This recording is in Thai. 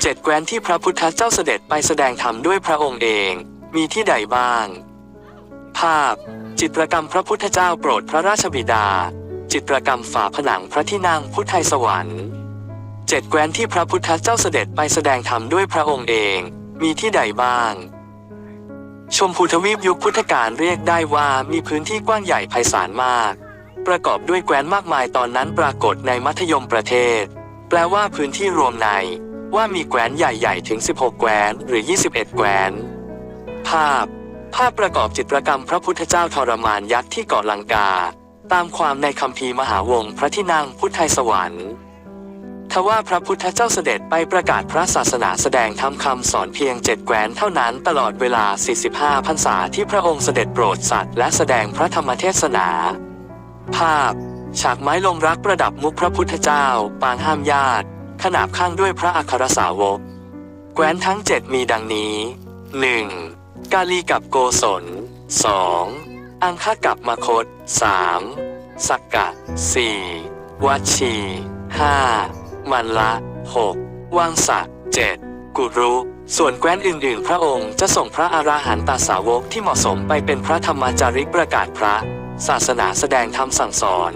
เจ็ดแคว้นที่พระพุทธเจ้าเสด็จไปแสดงธรรมด้วยพระองค์เอง มีที่ใดบ้าง ภาพ จิตรกรรมพระพุทธเจ้าโปรดพระราชบิดา จิตรกรรมฝาผนังพระที่นั่งพุทธไทยสวรรค์เจ็ดแคว้นที่พระพุทธเจ้าเสด็จไปแสดงธรรมด้วยพระองค์เอง มีที่ใดบ้าง ชมพูทวีปยุคพุทธกาลเรียกได้ว่ามีพื้นที่กว้างใหญ่ไพศาลมาก ประกอบด้วยแคว้นมากมายตอนนั้นปรากฏในมัธยมประเทศ แปลว่าพื้นที่รวมใน ว่ามีแคว้นใหญ่ๆ ถึง 16 แคว้นหรือ 21 แคว้น ภาพ ภาพประกอบจิตรกรรมพระพุทธเจ้าทรมานยักษ์ที่เกาะลังกา ตามความในคัมภีร์มหาวงพระที่นั่งพุทธไทยสวรรค์ทว่าพระพุทธเจ้าเสด็จไปประกาศพระศาสนาแสดงธรรมคำสอนเพียงเจ็ดแคว้นเท่านั้นตลอดเวลา 45 พรรษาที่พระองค์เสด็จโปรดสัตว์และแสดงพระธรรมเทศนา ภาพ ฉากไม้ลงรักประดับมุกพระพุทธเจ้า ปางห้ามญาติ ขนาบข้างด้วยพระอัครสาวกแคว้นทั้งเจ็ดมีดังนี้ 1. กาลีกับโกศล 2. อังคกับมคต 3. สักกะ 4. วัชชี 5. มันละ 6. วังสะ 7. กุรุ ส่วนแคว้นอื่นๆ พระองค์จะส่งพระอาราหันตาสาวกที่เหมาะสมไปเป็นพระธรรมจาริกประกาศพระ ศาสนาแสดงธรรมสั่งสอน